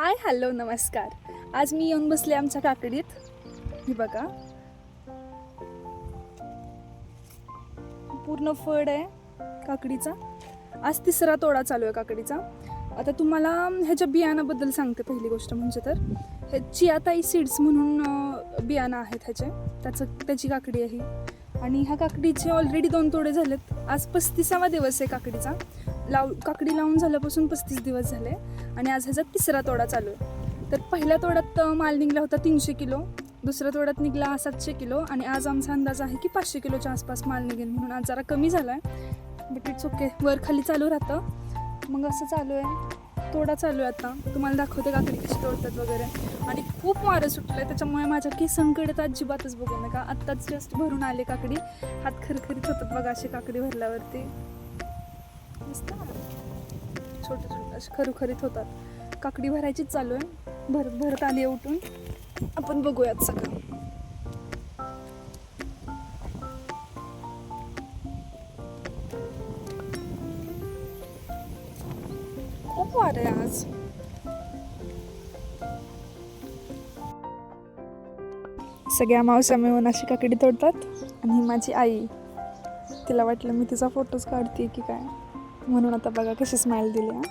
Hi hello नमस्कार. आज मी येऊन बसले आमच्या काकडीत. ही बघा. पूर्ण फड आहे काकडीचा. आज तिसरा तोडा चालू आहे काकडीचा. आता तुम्हाला ह्याच्या बियाणाबद्दल सांगते पहिली गोष्ट म्हणजे तर. हे चियाताई सीड्स म्हणून बियाणं आहेत ह्याचे. त्याचं त्याची काकडी आहे ही. आणि ह्या काकडीचे ऑलरेडी दोन तोडे झालेत. आज पस्तीसावा दिवस आहे काकडीचा. लाव काकडी लावून झाल्यापासून पस्तीस दिवस झाले आणि आज ह्याचा तिसरा तोडा चालू आहे. तर पहिल्या तोड्यात माल निघला होता तीनशे किलो दुसऱ्या तोड्यात निघला सातशे किलो आणि आज आमचा अंदाज आहे की पाचशे किलोच्या आसपास माल निघेल म्हणून आज जरा कमी झाला आहे बट इट्स ओके वर खाली चालू राहतं. मग असं चालू आहे. तोडा चालू आहे आता. तुम्हाला दाखवते काकडी कशी तोडतात वगैरे. आणि खूप वारं सुटलं आहे त्याच्यामुळे माझ्या केसांकडे तर अजिबातच बघू नका. आत्ताच जस्ट भरून आले काकडी. हात खरखरीत होतात बघा अशी काकडी भरल्यावरती. मस्त छोटे छोटे असे खरोखरीत होतात. काकडी भरायचीच चालू आहे. भर भरत आली उठून. आपण बघूयात सगळं. खूप वार आहे आज. सगळ्या मावसा मिळून अशी काकडी तोडतात. आणि माझी आई. तिला वाटलं मी तिचा फोटोज काढते की काय. म्हणून आता बघा कशी स्माईल दिली हा.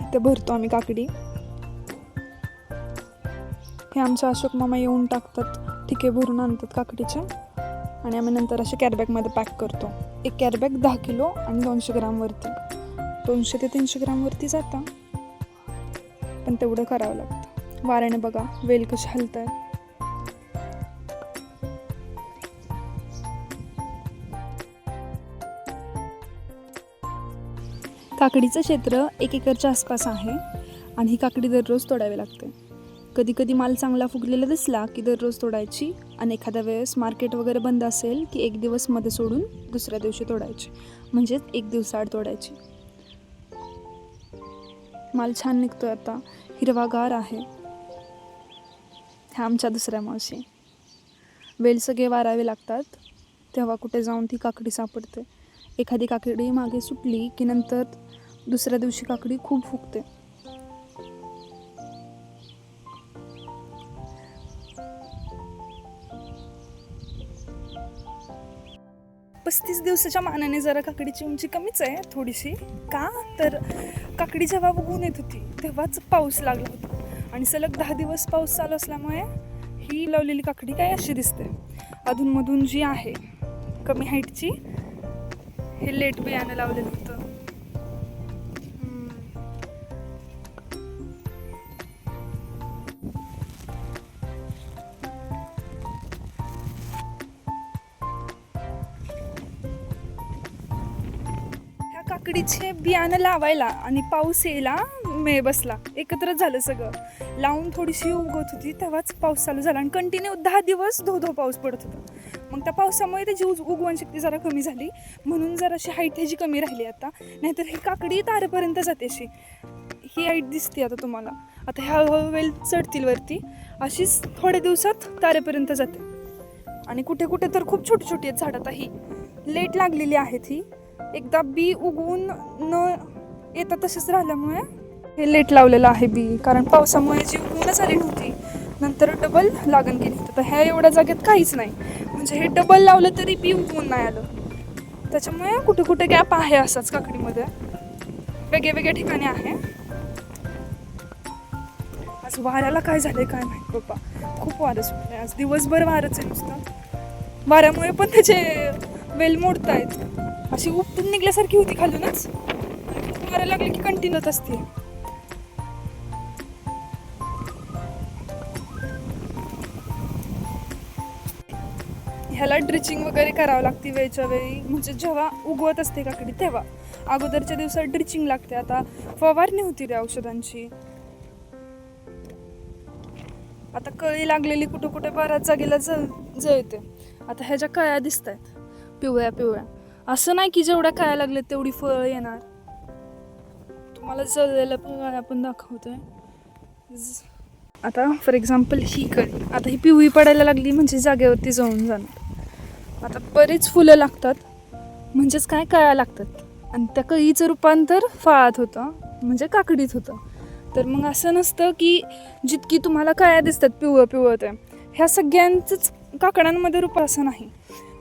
इथे भरतो आम्ही काकडी. हे आमच्या अशोक मामा येऊन टाकतात. ठिके भरून आणतात काकडीचे. आणि आम्ही नंतर असे कॅरबॅगमध्ये पॅक करतो. एक कॅरबॅग दहा किलो आणि दोनशे ग्रामवरती दोनशे ते तीनशे ग्रामवरती जातं. पण तेवढं करावं लागतं. वाऱ्याने बघा वेल कशी हलत आहे काकडीचं क्षेत्र एक एकरच्या आसपास आहे आणि ही काकडी दररोज तोडावी लागते. कधी कधी माल चांगला फुगलेला दिसला की दररोज तोडायची आणि एखाद्या वेळेस मार्केट वगैरे बंद असेल की एक दिवसमध्ये सोडून दुसऱ्या दिवशी तोडायची म्हणजेच एक दिवसाआड तोडायची. माल छान निघतोय आता. हिरवागार आहे. ह्या आमच्या दुसऱ्या मावशी. वेल सगळे वारावे लागतात. तेव्हा कुठे जाऊन ती काकडी सापडते. एखादी काकडी मागे सुटली की नंतर दुसऱ्या दिवशी काकडी खूप फुगते. पस्तीस दिवसाच्या मानाने जरा काकडीची उंची कमीच आहे थोडीशी. का? तर काकडी जेव्हा उगवून येत होती तेव्हाच पाऊस लागला होता. आणि सलग दहा दिवस पाऊस चालू असल्यामुळे ही लावलेली काकडी काय अशी दिसते? अधूनमधून जी आहे कमी हाईटची हे लेट बियाणं लावलेलं होतं. ह्या काकडीचे बियाणं लावायला आणि पाऊस यायला मे बसला. एकत्रच झालं सगळं. लावून थोडीशी उगवत होती तेव्हाच पाऊस चालू झाला. आणि कंटिन्यू दहा दिवस धो धो पाऊस पडत होता. मग त्या पावसामुळे त्याची उज उगवण शक्ती जरा कमी झाली. म्हणून जरा अशी हाईट ह्याची कमी राहिली आता. नाहीतर ही काकडी तारेपर्यंत जाते अशी. ही हाईट दिसते आता तुम्हाला. आता ह्या हळूहळू वेल चढतील वरती. अशीच थोड्या दिवसात तारेपर्यंत जाते. आणि कुठे कुठे तर खूप छोटी छोटी आहेत झाडं आता ही. लेट लागलेली आहेत ही. एकदा बी उगवून न येता तसेच राहिल्यामुळे हे लेट लावलेलं आहे बी. कारण पावसामुळे जी उगवूनच आली नव्हती. नंतर डबल लागण केली. होती तर ह्या एवढ्या जागेत काहीच नाही. म्हणजे हे डबल लावलं तरी बी उगवून नाही आलं. त्याच्यामुळे कुठे कुठे गॅप आहे असाच काकडीमध्ये. वेगळ्या वेगळ्या ठिकाणी आहे. आज वाऱ्याला काय झालंय काय माहीत बाबा. खूप वारं सुटलं आज दिवसभर वारंच आहे नुसतं. वाऱ्यामुळे पण त्याचे वेल मोडतायत. अशी उपटून निघल्यासारखी होती खालूनच. आणि खूप वारं लागले की कंटिन्यूत असते ह्याला ड्रिचिंग वगैरे करावं लागते वेळच्या वेळी. म्हणजे जेव्हा उगवत असते काकडी तेव्हा. अगोदरच्या दिवसात ड्रिचिंग लागते. आता फवारणी होती रे औषधांची. आता कळी लागलेली कुठं कुठे बऱ्याच जागेला जळ जळते. आता ह्याच्या कळ्या दिसत आहेत पिवळ्या पिवळ्या. असं नाही की जेवढ्या कळ्या लागल्या तेवढी फळं येणार. तुम्हाला जळलेल्या कळ्या पण दाखवतोय. ज- आता फॉर एक्झाम्पल ही कळी. आता ही पिवळी पडायला लागली म्हणजे जागेवरती जळून जाणार. आता बरीच फुलं लागतात. म्हणजेच काय कळ्या लागतात. आणि त्या कळीचं रूपांतर फळात होतं म्हणजे काकडीत होतं. तर मग असं नसतं की जितकी तुम्हाला कळ्या दिसतात पिवळं पिवळं ते ह्या सगळ्यांचंच काकडांमध्ये रूप असं नाही.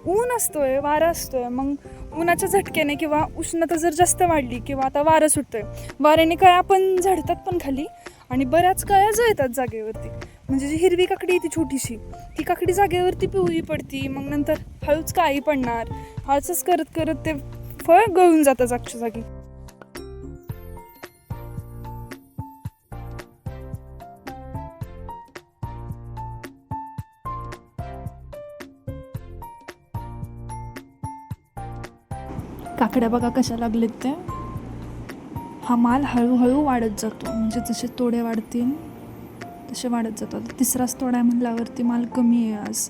ऊन असतोय वारा असतोय मग उन्हाच्या झटक्याने किंवा उष्णता जर जास्त वाढली किंवा आता वारं सुटतंय वाऱ्याने कळ्या पण झडतात पण खाली आणि बऱ्याच कळ्या जळतात जागेवरती. म्हणजे जी हिरवी काकडी आहे ती छोटीशी ती काकडी जागेवरती पिवळी पडती मग नंतर हळूच काळी पडणार. हळूच करत करत ते फळ गळून जातं जागच्या जागी. काकड्या बघा कशा लागलेत ते हा माल हळूहळू वाढत जातो म्हणजे जसे तोडे वाढतील तसे वाढत जातो आता तिसराच तोडा आहे म्हणल्यावरती माल कमी आहे आज.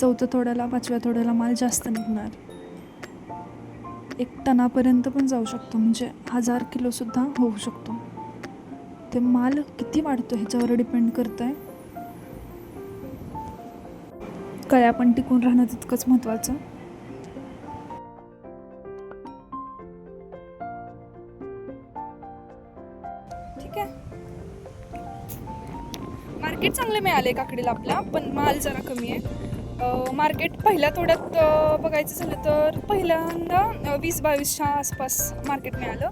चौथ्या थोड्याला पाचव्या थोड्याला माल जास्त निघणार. एक टनापर्यंत पण जाऊ शकतो. म्हणजे हजार किलोसुद्धा होऊ शकतो. ते माल किती वाढतो ह्याच्यावर डिपेंड करतं आहे कळ्या पण टिकून राहणं तितकंच महत्त्वाचं ठीक आहे? मार्केट चांगले मिळाले काकडीला आपला पण माल जरा कमी आहे. मार्केट पहिल्या तोड्यात बघायचं झालं तर पहिल्यांदा वीस बावीसच्या आसपास मार्केट मिळालं.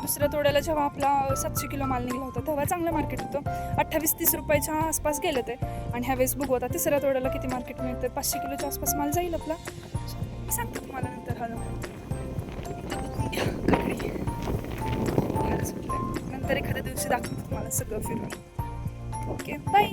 दुसऱ्या तोड्याला जेव्हा आपला सातशे किलो माल निघाला होता तेव्हा चांगलं मार्केट होतं. अठ्ठावीस तीस रुपयाच्या आसपास गेलं ते. आणि ह्यावेळेस बघू आता तिसऱ्या तोड्याला किती मार्केट मिळतं पाचशे किलोच्या आसपास माल जाईल आपला. मी सांगते तुम्हाला नंतर. हा नंतर एखाद्या दिवशी दाखवतो तुम्हाला सगळं फिरून. Okay bye